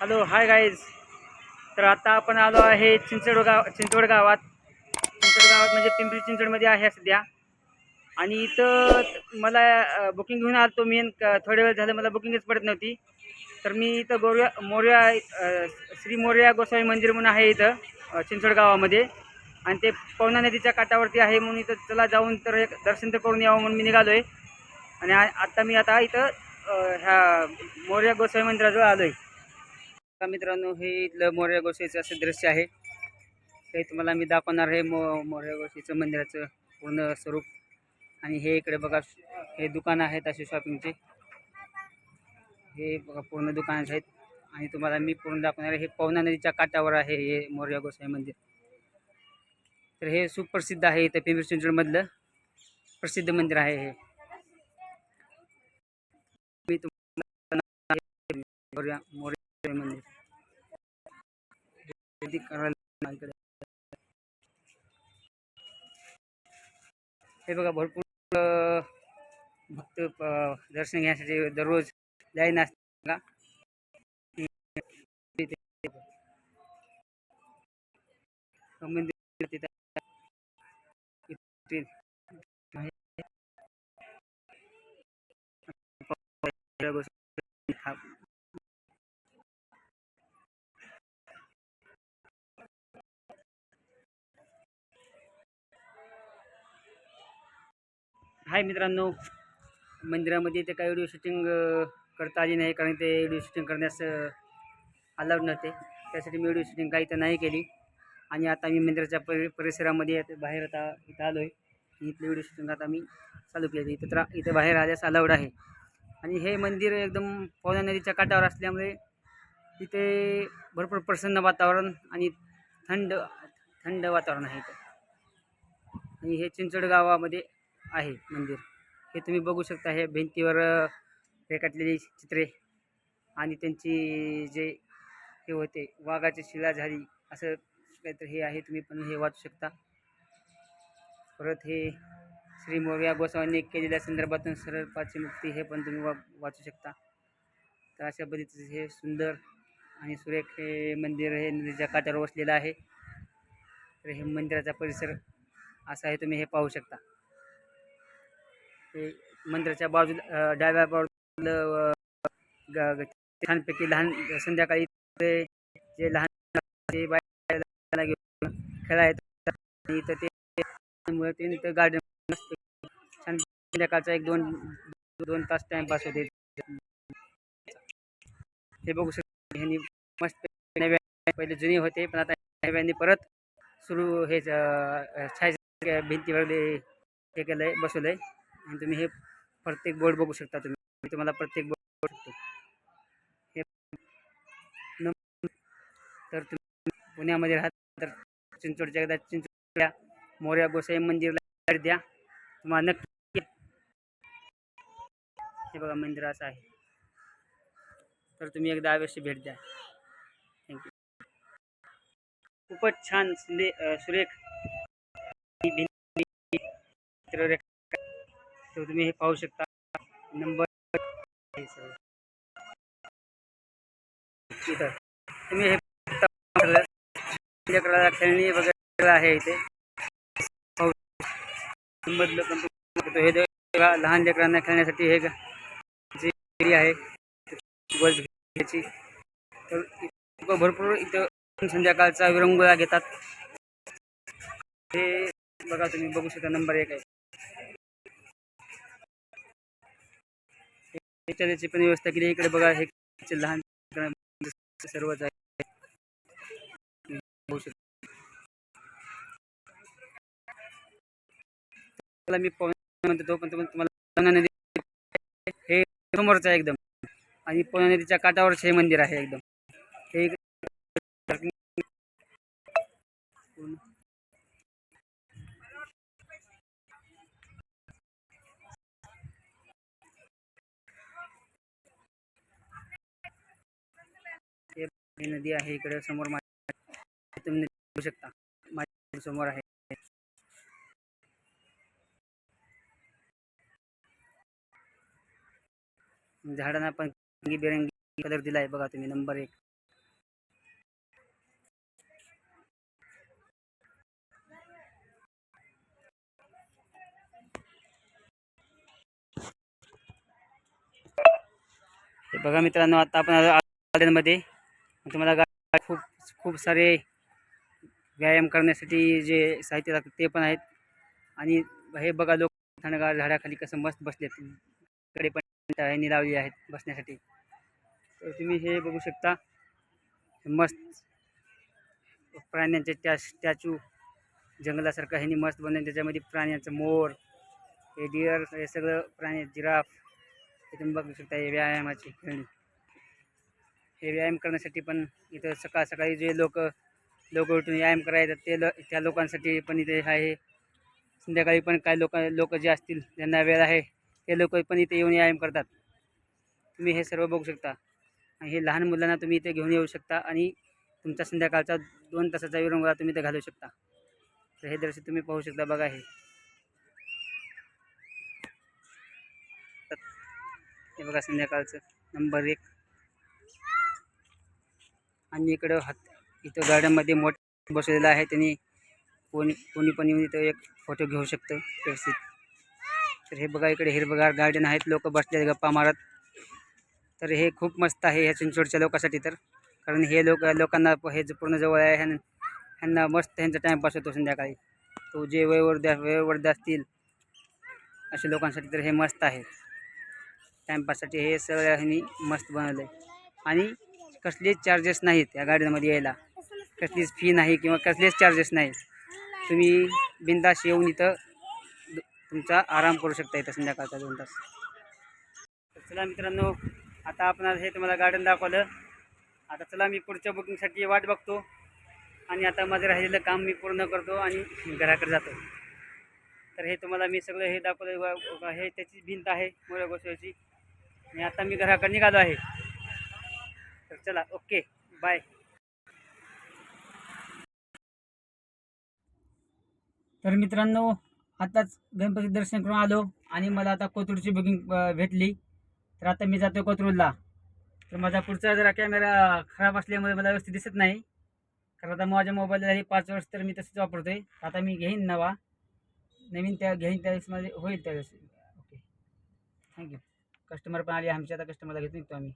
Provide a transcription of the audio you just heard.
Hello hi guys तर आता आपण आलो आहे चिंचवड गाव चिंचवड गावात. चिंचवड गावात म्हणजे पिंपरी चिंचवडमध्ये आहे सध्या. आणि इथं मला बुकिंग घेऊन आलो मेन थोडे थोड्या वेळ झालं मला बुकिंगच पडत नव्हती. तर मी इथं गोर्या मोर्या श्री मोर्या गोसावी मंदिर म्हणून आहे इथं चिंचवड गावामध्ये. आणि ते पवना नदीच्या काठावरती आहे म्हणून इथं चला जाऊन तर एक दर्शन तर करून यावं म्हणून मी निघालो आहे आणि आत्ता मी आता इथं ह्या मोर्या गोसावी मंदिराजवळ आलो आहे का मित्रांनो हे इथलं मोर्या गोसाईचं असं दृश्य आहे. हे तुम्हाला मी दाखवणार आहे मो मोर्या गोसाईचं मंदिराचं पूर्ण स्वरूप. आणि हे इकडे बघा हे दुकानं आहेत असे शॉपिंगचे हे बघा पूर्ण दुकानं आहेत. आणि तुम्हाला मी पूर्ण दाखवणार आहे हे पवना नदीच्या काठावर आहे हे मोर्या गोसाई मंदिर. तर हे सुप्रसिद्ध आहे इथं पिंपरी चिंचवडमधलं. प्रसिद्ध मंदिर आहे हे. मी तुम्हाला मोर्या मोर्या मंदिर. गर्दी करायला इकडे. हे बघा भरपूर भक्त दर्शन घेण्यासाठी दररोज लाईन असते का मंदिर तिथं इथे आहे. हा. हाय मित्रांनो. मंदिरामध्ये ते काही व्हिडिओ शूटिंग करता आली नाही कारण ते व्हिडिओ शूटिंग करण्यास अलाउड नव्हते. त्यासाठी मी व्हिडिओ शूटिंग काही तर नाही केली. आणि आता मी मंदिराच्या परि परिसरामध्ये बाहेर आता इथं आलो आहे आणि इथली व्हिडिओ शूटिंग आता मी चालू केली. इथं तर इथं बाहेर आल्यास अलाउड आहे. आणि हे मंदिर एकदम पवना नदीच्या काठावर असल्यामुळे इथे भरपूर प्रसन्न वातावरण आणि थंड थंड वातावरण आहे इथं. आणि हे चिंचवड गावामध्ये आहे मंदिर. हे तुम्ही बघू शकता हे भिंतीवर रेखाटलेली चित्रे आणि त्यांची जे हे होते वाघाची शिला झाली असं काहीतरी हे आहे तुम्ही पण हे वाचू शकता. परत हे श्री मोर्या गोसावांनी केलेल्या संदर्भातून सरळपाची मुक्ती हे पण तुम्ही वा वाचू शकता. तर अशा पद्धतीचे हे सुंदर आणि सुरेख हे मंदिर हे नदीच्या काठावर वसलेलं आहे. तर हे मंदिराचा परिसर असा आहे तुम्ही हे पाहू शकता. ते मंदिराच्या बाजूला डाव्या बाजूला ग- छानपैकी लहान संध्याकाळी ते जे लहान ते बाहेर घेऊन खेळायचं आणि इथं ते त्यामुळे ते गार्डन छान संध्याकाळचा एक दोन दोन तास टाइमपास होते. हे बघू शकते ह्यांनी मस्त नव्या पहिले जुने होते पण आता नव्याने परत सुरू हे छाया भिंतीवर हे केलं आहे बसवलं आहे आणि तुम्ही हे प्रत्येक बोर्ड बघू शकता तुम्ही. मी तुम्हाला प्रत्येक बोर्ड बघू शकतो. हे तर तुम्ही पुण्यामध्ये राहत तर चिंचवडच्या एकदा चिंचवडच्या मोर्या गोसाई मंदिरला भेट द्या. तुम्हाला नक्की हे बघा मंदिर असं आहे. तर तुम्ही एकदा अवश्य भेट द्या. थँक्यू खूपच छान सुंदे सुरेख चित्ररेख तर तुम्ही हे पाहू शकता. नंबर इथं. तुम्ही हे खेळणी वगैरे आहे इथे. हे लहान लेकरांना खेळण्यासाठी हे जी आहे बस घ्यायची. तर भरपूर इथं संध्याकाळचा विरंगुळा घेतात. हे बघा तुम्ही बघू शकता. नंबर एक आहे. त्याची पण व्यवस्था केली. इकडे बघा हे लहान सर्वच आहे मी म्हणतो पण तुम्हाला नदी हे समोरच आहे एकदम. आणि पवना नदीच्या काठावरच हे मंदिर आहे एकदम. हे ही नदी आहे. इकडे समोर माझ्या तुम्ही बघू शकता. माझ्यासमोर आहे. झाडांना पण रंगीबेरंगी कलर दिला आहे बघा तुम्ही नंबर एक. बघा मित्रांनो आता आपण आल्यामध्ये तुम्हाला गा खूप खूप सारे व्यायाम करण्यासाठी जे साहित्य लागतं ते पण आहेत. आणि हे बघा लोक थंडगार झाडाखाली कसं मस्त बसलेत. कडे पण ह्यांनी लावली आहेत बसण्यासाठी. तर तुम्ही हे बघू शकता. मस्त प्राण्यांचे त्या स्टॅच्यू जंगलासारखं ह्यांनी मस्त बनवून त्याच्यामध्ये प्राण्यांचं मोर हे डिअर हे सगळं प्राणी जिराफ हे तुम्ही बघू शकता. हे व्यायामाची खेळणी. हे व्यायाम करण्यासाठी पण इथं सकाळ सकाळी जे लोक लोक उठून व्यायाम करायचं ते ल त्या लोकांसाठी पण इथे आहे. संध्याकाळी पण काही लोक लोक जे असतील ज्यांना वेळ आहे ते लोक पण इथे येऊन व्यायाम करतात. तुम्ही हे सर्व बघू शकता. आणि हे लहान मुलांना तुम्ही इथे घेऊन येऊ शकता आणि तुमचा संध्याकाळचा दोन तासाचा विरंगुळा तुम्ही इथे घालू शकता. तर हे दृश्य तुम्ही पाहू शकता बघा हे. हे बघा संध्याकाळचं नंबर एक. आणि इकडं हात इथं गार्डनमध्ये मोठं बसलेलं आहे. त्यांनी कोणी कोणी पण येऊन इथं एक फोटो घेऊ शकतं व्यवस्थित. तर हे बघा इकडे हिरवगार गार्डन आहेत. लोक बसले गप्पा मारत. तर हे खूप मस्त आहे ह्या चिंचवडच्या लोकांसाठी तर. कारण हे लोक लोकांना हे जे पूर्ण जवळ आहे ह्यां ह्यांना मस्त ह्यांचा टाईमपास होतो संध्याकाळी. तो जे वयोवृद्ध वयोवृद्ध असतील अशा लोकांसाठी तर हे मस्त आहे. टाईमपाससाठी हे सगळं ह्यांनी मस्त बनवलं आहे आणि कसलेच चार्जेस नाहीत या गाडीमध्ये यायला. कसलीच फी नाही किंवा कसलेच चार्जेस नाही. तुम्ही बिंदास येऊन इथं दु- तुमचा आराम करू शकता इथं संध्याकाळचा दोन तास. तर चला मित्रांनो आता आपण हे तुम्हाला गार्डन दाखवलं. आता चला मी पुढच्या बुकिंगसाठी वाट बघतो. आणि आता माझं राहिलेलं काम मी पूर्ण करतो आणि घराकडे जातो. तर हे तुम्हाला मी सगळं हे दाखवलं. हे त्याची भिंत आहे मोऱ्या गोष्टीची आणि आता मी घराकडे निघालो आहे. तर चला ओके बाय. तर मित्रांनो आताच गणपती दर्शन करून आलो आणि मला आता कोथरूडची बुकिंग भेटली. तर आता मी जातो कोथरूडला. तर माझा पुढचा जरा कॅमेरा खराब असल्यामुळे मला व्यवस्थित दिसत नाही. कारण आता माझ्या मोबाईलला हे पाच वर्ष तर मी तसंच वापरतो आहे आता मी घेईन नवा. नवीन त्या घेईन त्यावेळेस माझे होईल त्यावेळेस ओके. थँक्यू कस्टमर पण आले आमच्या आता कस्टमरला घेतो निघतो आम्ही.